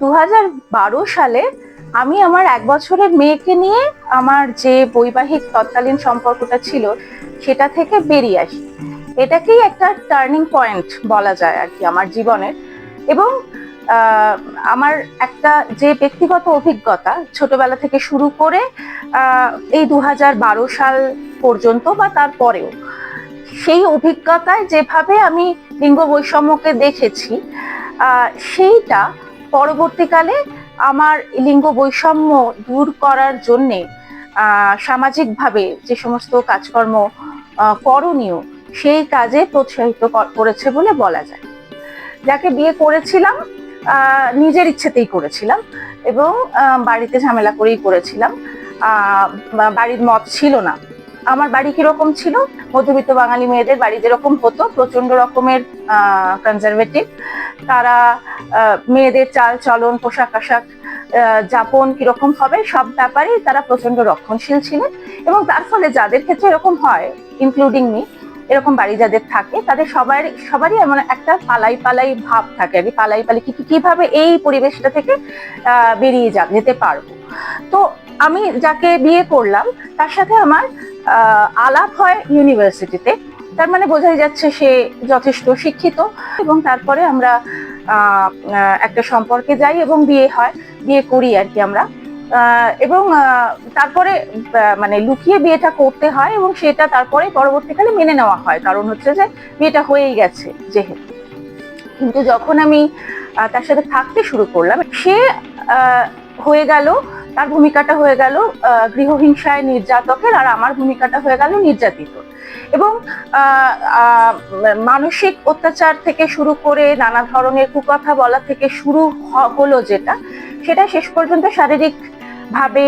দু সালে আমি আমার এক বছরের মেয়েকে নিয়ে আমার যে বৈবাহিক তৎকালীন সম্পর্কটা ছিল, সেটা থেকে বেরিয়ে আসি। এটাকেই একটা টার্নিং পয়েন্ট বলা যায় আর কি আমার জীবনের এবং আমার একটা যে ব্যক্তিগত অভিজ্ঞতা ছোটবেলা থেকে শুরু করে এই দু সাল পর্যন্ত বা তারপরেও, সেই অভিজ্ঞতায় যেভাবে আমি লিঙ্গ বৈষম্যকে দেখেছি সেইটা পরবর্তীকালে আমার লিঙ্গ বৈষম্য দূর করার জন্যে সামাজিকভাবে যে সমস্ত কাজকর্ম করণীয়, সেই কাজে প্রোৎসাহিত করেছে বলে বলা যায়। যাকে বিয়ে করেছিলাম নিজের ইচ্ছেতেই করেছিলাম এবং বাড়িতে ঝামেলা করেই করেছিলাম। বাড়ির মত ছিল না। আমার বাড়ি কীরকম ছিল? মধ্যবিত্ত বাঙালি মেয়েদের বাড়ি যেরকম হতো প্রচণ্ড রকমের কনজারভেটিভ তারা মেয়েদের চাল চলন, পোশাক আশাক যাপন কীরকম হবে, সব ব্যাপারেই তারা প্রচণ্ড রক্ষণশীল ছিলেন। এবং তার ফলে যাদের ক্ষেত্রে এরকম হয় ইনক্লুডিং মি এরকম বাড়ি যাদের থাকে, তাদের সবার, সবারই এমন একটা পালাই পালাই ভাব থাকে। আমি পালাই পালাই কি কীভাবে এই পরিবেশটা থেকে বেরিয়ে যা, যেতে পারব? তো আমি যাকে বিয়ে করলাম, তার সাথে আমার আলাপ হয় ইউনিভার্সিটিতে তার মানে বোঝাই যাচ্ছে সে যথেষ্ট শিক্ষিত এবং তারপরে আমরা একটা সম্পর্কে যাই এবং বিয়ে হয়, বিয়ে করি আর কি আমরা। এবং তারপরে মানে লুকিয়ে বিয়েটা করতে হয় এবং সেটা তারপরে পরবর্তীকালে মেনে নেওয়া হয়। কারণ হচ্ছে যে বিয়েটা হয়েই গেছে যেহেতু। কিন্তু যখন আমি তার সাথে থাকতে শুরু করলাম, সে হয়ে গেল তার ভূমিকাটা হয়ে গেল গৃহহিংসায় নির্যাতকের আর আমার ভূমিকাটা হয়ে গেল নির্যাতিত। এবং মানসিক অত্যাচার থেকে শুরু করে নানা ধরনের কুকথা বলা থেকে শুরু হলো যেটা, সেটা শেষ পর্যন্ত শারীরিক ভাবে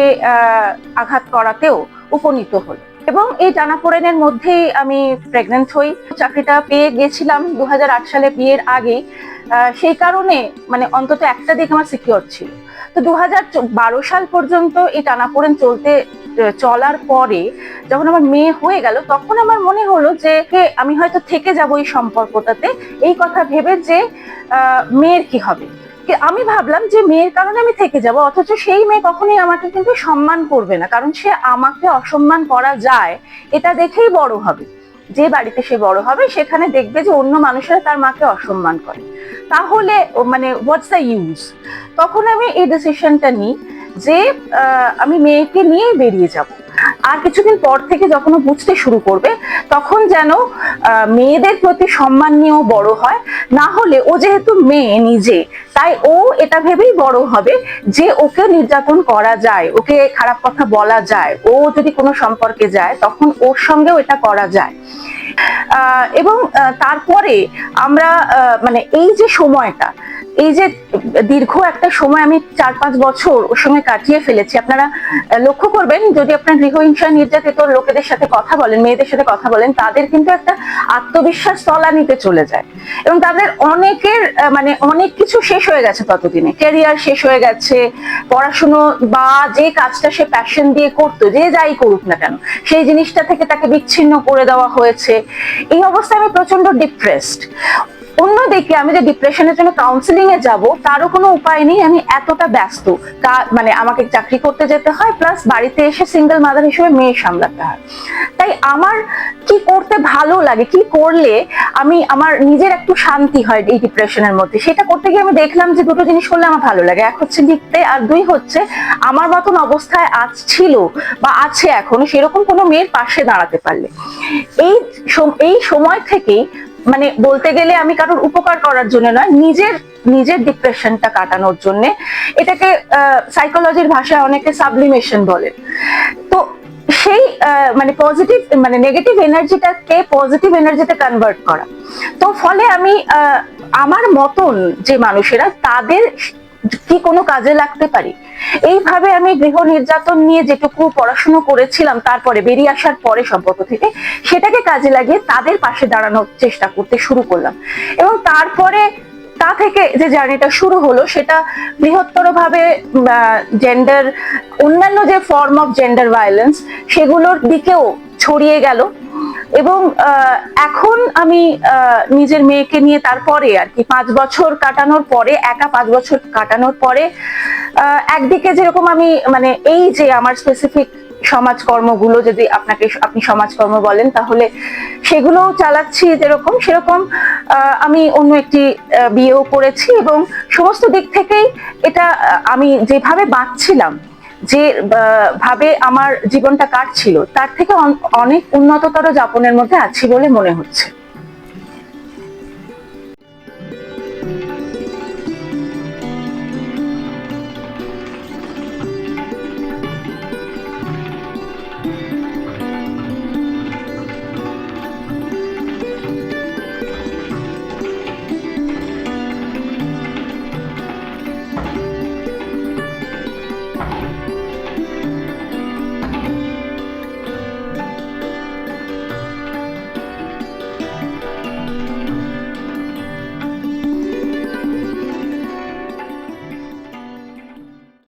আঘাত করাতেও উপনীত হলো। এবং এই টানাপোড়েনের মধ্যেই আমি প্রেগনেন্ট হই। চাকরিটা পেয়ে গেছিলাম দুহাজার আট সালে বিয়ের আগেই। সেই কারণে মানে অন্তত একটা দিক আমার সিকিওর ছিল। তো দু সাল পর্যন্ত এই টানাপোড়েন চলতে, চলার পরে যখন আমার মেয়ে হয়ে গেল, তখন আমার মনে হলো যে আমি হয়তো থেকে যাব এই সম্পর্কটাতে। এই কথা ভেবে যে মেয়ের কি হবে? আমি ভাবলাম যে মেয়ের কারণে আমি থেকে যাব, অথচ সেই মেয়ে কখনোই আমাকে কিন্তু সম্মান করবে না, কারণ সে আমাকে অসম্মান করা যায়, এটা দেখেই বড় হবে। যে বাড়িতে সে বড় হবে, সেখানে দেখবে যে অন্য মানুষেরা তার মাকে অসম্মান করে। তাহলে মানে হোয়াটস দ্য ইউজ তখন আমি এই ডিসিশনটা নিই যে আমি মেয়েকে নিয়েই বেরিয়ে যাব। আর কিছুদিন পর থেকে যখন বুঝতে শুরু করবে, তখন যেন মেয়েদের প্রতি সম্মান নিয়েও বড় হয়। না হলে ও যেহেতু মেয়ে নিজে, তাই ও এটা ভেবেই বড় হবে যে ওকে নির্যাতন করা যায়, ওকে খারাপ কথা বলা যায়। ও যদি কোনো সম্পর্কে যায়, তখন ওর সঙ্গেও এটা করা যায়। এবং তারপরে আমরা মানে এই যে সময়টা এই যে দীর্ঘ একটা সময় আমি চার পাঁচ বছর ওর সঙ্গে কাটিয়ে ফেলেছি, আপনারা লক্ষ্য করবেন, যদি আপনার গৃহহিংসা নির্যাতিত লোকেদের সাথে কথা বলেন, মেয়েদের সাথে কথা বলেন, তাদের কিন্তু একটা আত্মবিশ্বাস তলানিতে চলে যায়। এবং তাদের অনেকের মানে অনেক কিছু শেষ হয়ে গেছে ততদিনে। ক্যারিয়ার শেষ হয়ে গেছে, পড়াশুনো বা যে কাজটা সে প্যাশন দিয়ে করতো, যে যাই করুক না কেন, সেই জিনিসটা থেকে তাকে বিচ্ছিন্ন করে দেওয়া হয়েছে। এই অবস্থায় আমি প্রচণ্ড ডিপ্রেসড অন্যদিকে আমি যে ডিপ্রেশনের জন্য কাউন্সিলিং এ যাব, তারও কোনো উপায় নেই, আমি এতটা ব্যস্ত। কা- মানে আমাকে চাকরি করতে যেতে হয় প্লাস বাড়িতে এসে সিঙ্গেল মাদার হিসেবে মেয়ে সামলাতে হয়। তাই আমার কি করতে ভালো লাগে, কি করলে আমি, আমার নিজের একটু শান্তি হয় এই ডিপ্রেশনের মধ্যে? সেটা করতে গিয়ে আমি দেখলাম যে দুটো জিনিস করলে আমার ভালো লাগে। এক হচ্ছে লিখতে, আর দুই হচ্ছে আমার মতন অবস্থায় আজ ছিল বা আছে এখনও, সেরকম কোনো মেয়ের পাশে দাঁড়াতে পারলে। এই এই সময় থেকেই মানে বলতে গেলে আমি কারোর উপকার করার জন্য নয়, নিজের নিজের ডিপ্রেশনটা কাটানোর জন্য এটাকে সাইকোলজির ভাষায় অনেকে সাবলিমেশন বলে। তো সেই মানে পজিটিভ মানে নেগেটিভ এনার্জিটাকে পজিটিভ এনার্জিতে কনভার্ট করা। তো ফলে আমি আমার মতন যে মানুষেরা তাদের কি কোনো কাজে লাগতে পারি? এইভাবে আমি গৃহ নির্যাতন নিয়ে যেটুকু পড়াশুনো করেছিলাম, তারপরে বেরিয়ে আসার পরে সম্পর্ক থেকে, সেটাকে কাজে লাগিয়ে তাদের পাশে দাঁড়ানোর চেষ্টা করতে শুরু করলাম। এবং তারপরে তা থেকে যে জার্নিটা শুরু হলো, সেটা বৃহত্তর ভাবে জেন্ডার অন্যান্য যে ফর্ম অফ জেন্ডার ভায়োলেন্স সেগুলোর দিকেও ছড়িয়ে গেল। এবং এখন আমি নিজের মেয়েকে নিয়ে তারপরে আর কি পাঁচ বছর কাটানোর পরে, একা পাঁচ বছর কাটানোর পরে একদিকে যেরকম আমি মানে এই যে আমার স্পেসিফিক সমাজকর্মগুলো যদি আপনাকে, আপনি সমাজকর্ম বলেন, তাহলে সেগুলোও চালাচ্ছি যেরকম, সেরকম আমি অন্য একটি বিয়েও করেছি এবং সমস্ত দিক থেকেই এটা আমি যেভাবে বাঁচছিলাম যে ভাবে আমার জীবনটা কাটছিল, তার থেকে অনেক উন্নততর যাপনের মধ্যে আছি বলে মনে হচ্ছে।